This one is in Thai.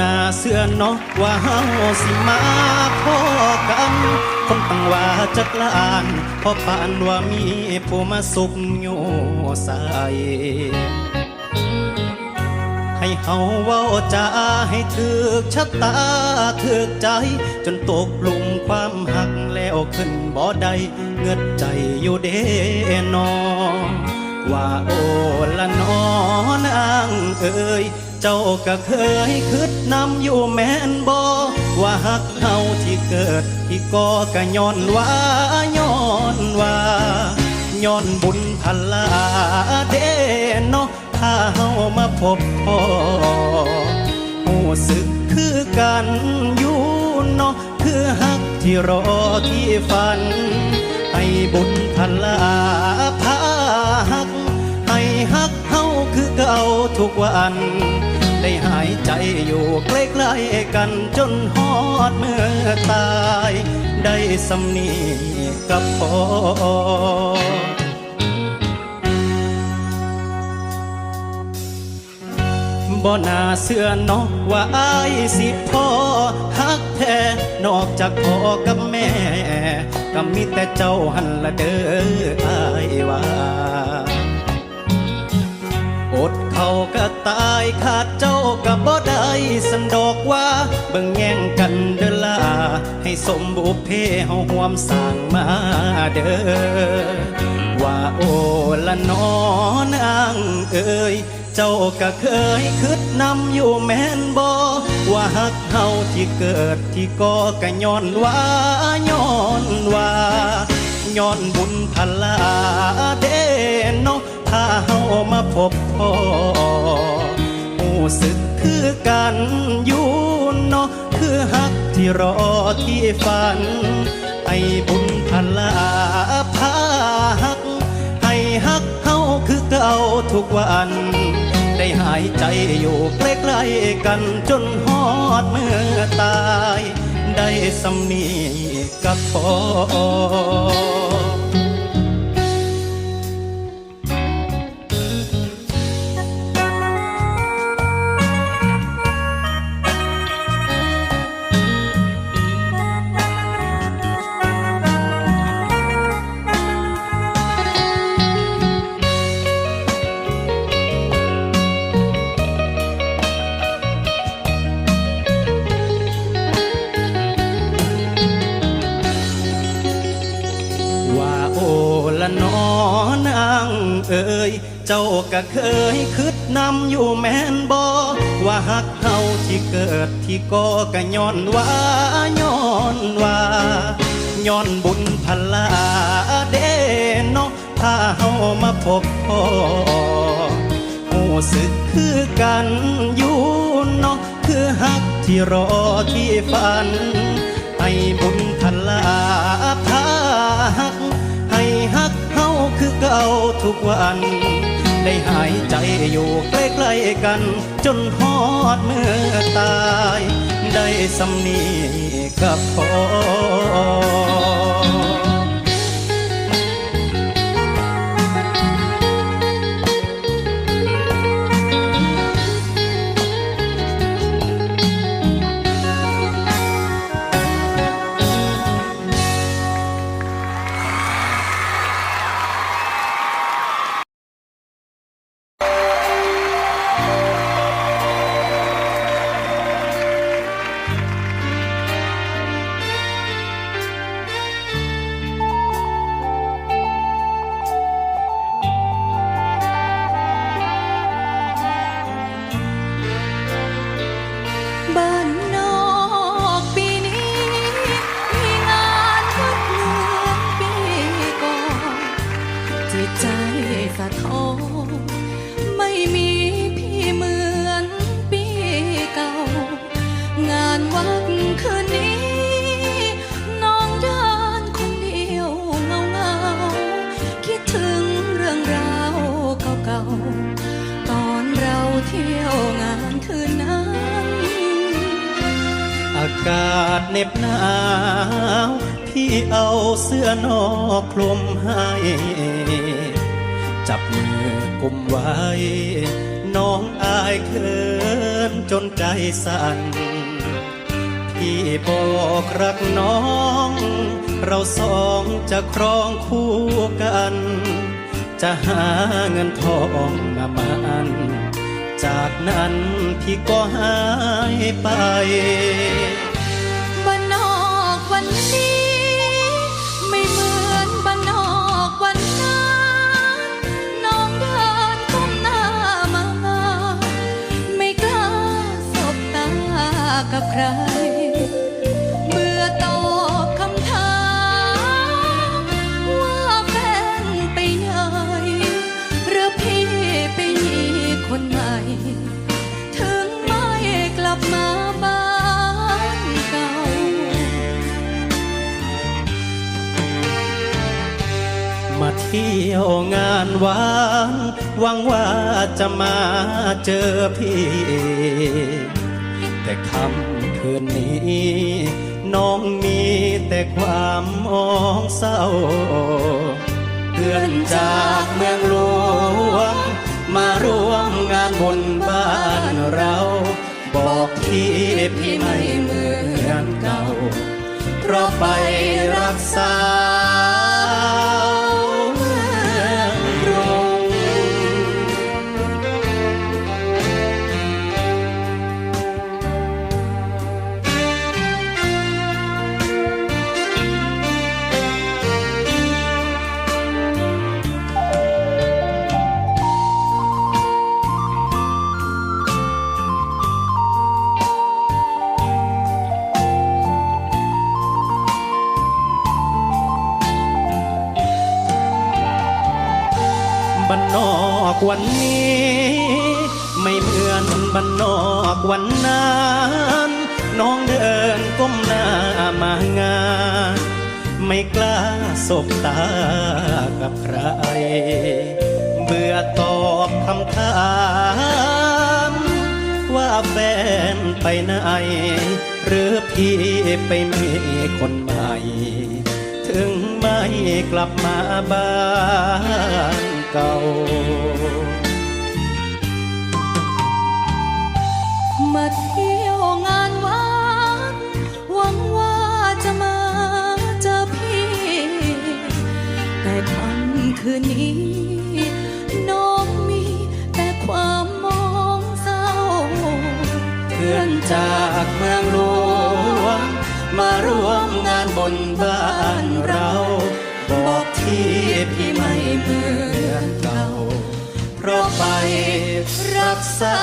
นาเสื่อเนาะว่าเฮาสิมาพอกัน คนตั้งว่าจักลานพอปานว่ามีผู้มาสุกอยู่ใสให้เฮาเว้าจาให้ถึกชะตาถึกใจ จนตกหลุมความหักแล้วขึ้นบ่ได้เงือดใจอยู่เด้นอว่าโอละนอนางเอ่ย เจ้าก็เคยคิดนำอยู่แม่นบ่ว่าหักเฮาที่เกิดที่ก่อก็ย้อนว่าย้อนว่าย้อนบุญพลาเด้เนาะถ้าเฮามาพบพ่อหูสึกคือกันอยู่เนาะคือฮักที่รอที่ฝัน ให้บุญพลาพาฮัก ให้ฮักเฮาคือเก่าทุกวัน ใจอยู่ใกล้ๆกันจนฮอดเมื่อตาย ได้สำนีกับพอบ่น่าเสื่อนอกว่าอายสิพ่อฮักแท้นอกจากพ่อกับแม่ ก็มีแต่เจ้าหันละเด้ออายว่า ขาดเจ้าก็บ่ได้สันดอกว่าเบิ่งแย่งกันเด้อล่ะให้สมบุพเพเฮาห่วมสร้างมาเด้อว่าโอละนอนางเอ่ยเจ้าก็เคยคิดนำอยู่แม่นบ่ว่าหักเฮาที่เกิดที่ก่อก็ย้อนว่าย้อนว่าย้อนบุญพลาเด้เนาะถ้าเฮามาพบพ่อ สึกคือกันอยู่เนาะคือฮักที่รอที่ฝันให้บุญพันลาพาฮักให้ฮักเฮาคือเก่าทุกวัน ได้หายใจอยู่ใกล้ๆกันจนฮอดเมื่อตาย ได้สำนีกับพอ ย เจ้าก็เคยคิดนำอยู่แม่นบ่ว่าหักเฮาที่เกิดที่ก่อก็ย้อนว่าย้อนว่าย้อนบุญพลาเด้เนาะถ้าเฮามาพบพ่อหูสึกคือกันอยู่เนาะคือฮักที่รอที่ฝัน ให้บุญพลาพา เก่าทุกวัน ได้หายใจอยู่ใกล้ๆกัน จนฮอดเมื่อตาย ได้สำนีกับพอากาศเหน็บหนาวพี่เอาเสื้อนอกคลุมให้ จับมือกุมไว้ น้องอายเขินจจนใจสั่น พี่บอกรักน้อง เราสองจะครองคู่กัน จะหาเงินทองมามัน จากนั้นพี่ก็หายไปบ้านนอกวันนี้ ไม่เหมือนบ้านนอกวันนั้นน้องเดินก้มหน้ามา ไม่กล้าสบตากับใคร มาเที่ยวงานหวานหวังว่าจะมาเจอพี่ แต่คำคืนนี้ น้องมีแต่ความมองเศร้าเพื่อนจากเมืองหลวงมาร่วมงานบนบ้านเรา บอกที่พี่ไม่เหมือนเก่าเพราะไปรักษา วันนี้ ไม่เหมือนบ้านนอกวันนั้นน้องเดินก้มหน้ามางาน ไม่กล้าสบตากับใคร เบื่อตอบคำถามว่าแฟนไปไหนหรือพี่ไปมีคนใหม่ ถึงไม่กลับมาบ้าน เก่า มาเที่ยวงานวัดหวังว่าจะมาเจอพี่ แต่ค่ำคืนนี้ น้องมีแต่ความมองเศร้า เพื่อนจากเมืองหลวงมาร่วมงานบนบ้านเรา บอกที่พี่ไม่เหมือนเก่า เพราะไปรักษา